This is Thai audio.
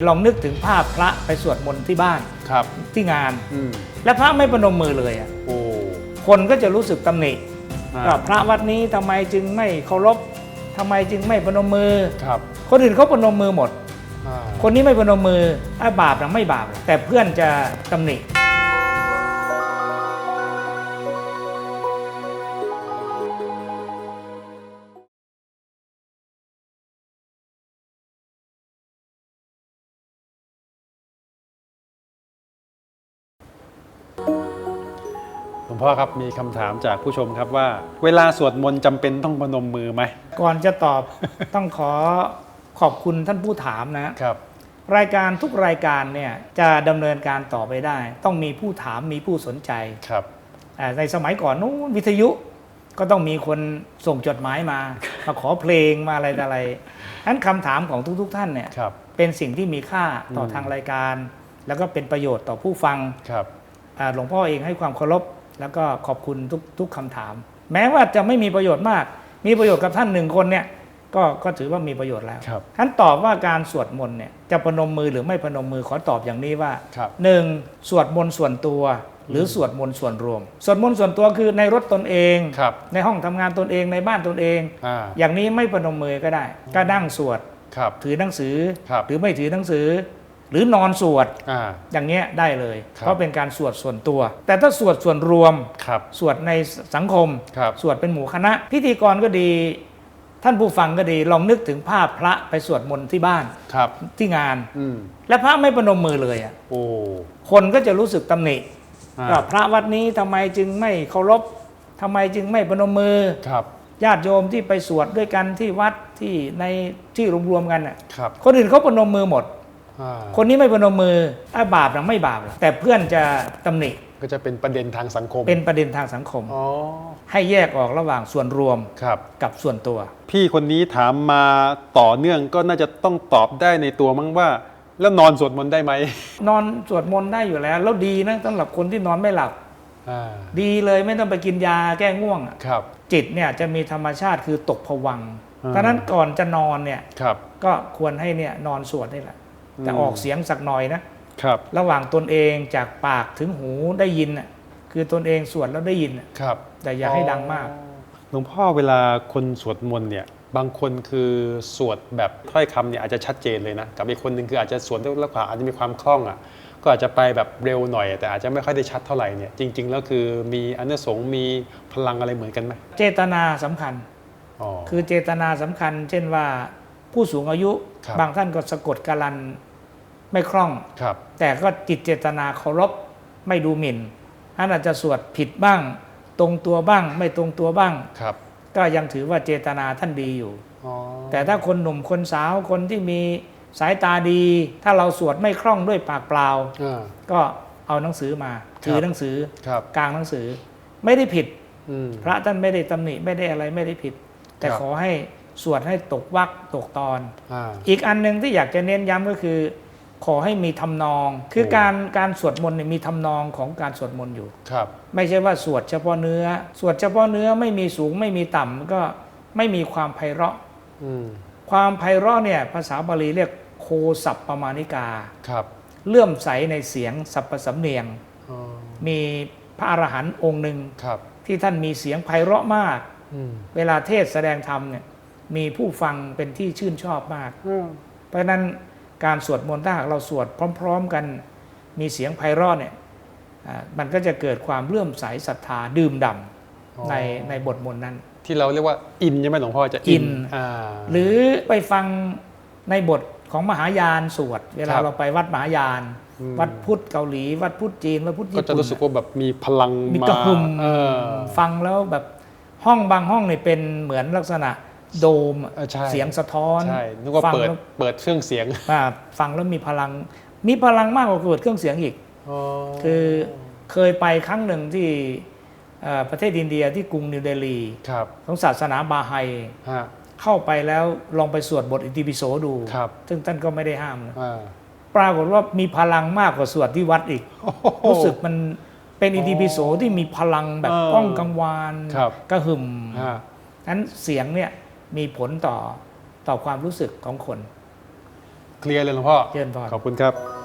ลองนึกถึงภาพพระไปสวดมนต์ที่บ้านครับ ที่งาน อืมและพระไม่ประนมมือเลยอะโอ้ คนก็จะรู้สึกตำหนิอ่า ว่าพระวัดนี้ทำไมจึงไม่เคารพทำไมจึงไม่ประนมมือ ครับคนอื่นเขาประนมมือหมด อ่าคนนี้ไม่ประนมมือไอ้บาปนะไม่บาปหรอกแต่เพื่อนจะตำหนิ หลวงพ่อครับมีคำถามจากผู้ชมครับว่า เวลาสวดมนต์จำเป็นต้องพนมมือไหมก่อนจะตอบ ต้องขอขอบคุณท่านผู้ถามนะ ครับ รายการทุกรายการเนี่ยจะดำเนินการต่อไปได้ ต้องมีผู้ถามมีผู้สนใจครับ อ่าในสมัยก่อนนู้นวิทยุก็ต้องมีคนส่งจดหมายมา มาขอเพลงมาอะไรต่ออะไรนั้นคำถามของทุก ๆ ท่านเนี่ยครับ เป็นสิ่งที่มีค่าต่ออม ทางรายการ แล้วก็เป็นประโยชน์ต่อผู้ฟัง ครับอ่า หลวงพ่อเองให้ความเคารพแล้วก็ขอบคุณทุกทุกคำถาม แม้ว่าจะไม่มีประโยชน์มาก มีประโยชน์กับท่านหนึ่งคนเนี่ยก็ก็ถือว่ามีประโยชน์แล้วครับท่านตอบว่าการสวดมนต์เนี่ยจะพนมมือหรือไม่พนมมือขอตอบอย่างนี้ว่าครับหนึ่งสวดมนต์ส่วนตัว หรือสวดมนต์ส่วนรวม สวดมนต์ส่วนตัวคือในรถตนเอง ครับในห้องทำงานตนเองในบ้านตนเอง อ่าอย่างนี้ไม่พนมมือก็ได้ ก็นั่งสวด ครับ ถือหนังสือ ครับหรือไม่ถือหนังสือ หรือนอนสวดอ่าอย่างเงี้ยได้เลยครับเพราะเป็นการสวดส่วนตัว แต่ถ้าสวดส่วนรวมครับสวดในสังคมครับสวดเป็นหมู่คณะ พิธีกรก็ดี ท่านผู้ฟังก็ดีลองนึกถึงภาพพระไปสวดมนต์ที่บ้านครับที่งานอืมและพระไม่ประนมมือเลยอะโอ้คนก็จะรู้สึกตำหนิอ่าว่าพระวัดนี้ทำไมจึงไม่เคารพทำไมจึงไม่ประนมมือครับญาติโยมที่ไปสวดด้วยกันที่วัดที่ในที่รวมๆกันน่ะครับคนอื่นเขาประนมมือหมดอ่า คนนี้ไม่ประนมมือไอ้บาปนะไม่บาปหรอกแต่เพื่อนจะตำหนิก็จะเป็นประเด็นทางสังคม เป็นประเด็นทางสังคมอ๋อให้แยกออกระหว่างส่วนรวมครับกับส่วนตัว พี่คนนี้ถามมาต่อเนื่องก็น่าจะต้องตอบได้ในตัวมั้งว่า แล้วนอนสวดมนต์ได้ไหม นอนสวดมนต์ได้อยู่แล้ว แล้วดีนะสำหรับคนที่นอนไม่หลับอ่าดีเลยไม่ต้องไปกินยาแก้ง่วงอะครับ จิตเนี่ยจะมีธรรมชาติคือตกผวังค์อ่าเพราะฉะนั้นก่อนจะนอนเนี่ยครับก็ควรให้เนี่ยนอนสวดนี่แหละ แต่อืมออกเสียงสักหน่อยนะครับ ระหว่างตนเองจากปากถึงหูได้ยินน่ะคือตนเองสวดแล้วได้ยินน่ะครับแต่อย่าให้ดังมาก หลวงพ่อเวลาคนสวดมนต์เนี่ย บางคนคือสวดแบบถ้อยคำเนี่ยอาจจะชัดเจนเลยนะ กับอีกคนหนึ่งคืออาจจะสวดด้วยแล้วกว่าอาจจะมีความคล่องอะ ก็อาจจะไปแบบเร็วหน่อย แต่อาจจะไม่ค่อยได้ชัดเท่าไหร่เนี่ย จริง ๆ แล้วคือมีอนุสงส์มีพลังอะไรเหมือนกันไหมเจตนาสำคัญ อ๋อ คือเจตนาสำคัญ เช่นว่าผู้สูงอายุครับบางท่านก็สะกดการัน ไม่คล่อง ครับ แต่ก็จิตเจตนาเคารพไม่ดูหมิ่นท่านอาจจะสวดผิดบ้าง ตรงตัวบ้าง ไม่ตรงตัวบ้าง ครับ ก็ยังถือว่าเจตนาท่านดีอยู่ อ๋อ แต่ถ้าคนหนุ่มคนสาวคนที่มีสายตาดี ถ้าเราสวดไม่คล่องด้วยปากเปล่า อ่า ก็เอาหนังสือมาถือหนังสือครับ กลางหนังสือ ไม่ได้ผิด อืม พระท่านไม่ได้ตำหนิไม่ได้อะไรไม่ได้ผิด แต่ครับ ขอให้สวดให้ตกวรรคตกตอน อ่า อีกอันหนึ่งที่อยากจะเน้นย้ำก็คือ ขอให้มีทำนอง คือโอ้การการสวดมนต์เนี่ยมีทำนองของการสวดมนต์อยู่ครับ ไม่ใช่ว่าสวดเฉพาะเนื้อ สวดเฉพาะเนื้อไม่มีสูงไม่มีต่ำก็ไม่มีความไพเราะอืมความไพเราะเนี่ยภาษาบาลีเรียกโคสัพปมาณิกาครับ เลื่อมใสในเสียงสัพพสำเนียงอ๋อมีพระอรหันต์องค์หนึ่งครับที่ท่านมีเสียงไพเราะมากอืมเวลาเทศน์แสดงธรรมเนี่ยมีผู้ฟังเป็นที่ชื่นชอบมากอืมเพราะฉะนั้น การสวดมนต์ถ้าหากเราสวดพร้อม ๆ กันมีเสียงไพเราะเนี่ยอ่ามันก็จะเกิดความเลื่อมใสศรัทธาดื่มด่ำในในบทมนต์นั้น ที่เราเรียกว่าอินใช่ไหมหลวงพ่อจะอินอ่าหรือไปฟังในบทของมหายานสวด เวลาครับเราไปวัดมหายานอืมวัดพุทธเกาหลี วัดพุทธจีนวัดพุทธก็ญี่จะปุ่นรู้สึกว่าแบบมีพลังมีมากระหึ่มเออฟังแล้วแบบห้องบางห้องเนี่ยเป็นเหมือนลักษณะ โดมอะเออใช่ เสียงสะท้อนใช่นึกว่าฟังเปิดแล้วเปิดเครื่องเสียงอ่าฟังแล้วมีพลัง มีพลังมากกว่าเปิดเครื่องเสียงอีก คือเคยไปครั้งหนึ่งที่เอ่อประเทศอินเดียที่กรุงนิวเดลีครับของศาสนาบาไฮฮะเข้าไปแล้วลองไปสวดบทอิติปิโสดู ครับซึ่งท่านก็ไม่ได้ห้ามนะอ่า ปรากฏว่ามีพลังมากกว่าสวดที่วัดอีก รู้สึกมันเป็นอิติปิโสที่มีพลังแบบเออก้องกังวานครับ กระหึ่มฮะนั้นเสียงเนี่ย มีผลต่อต่อความรู้สึกของคน เคลียร์เลยหลวงพ่อเจริญพร ขอบคุณครับ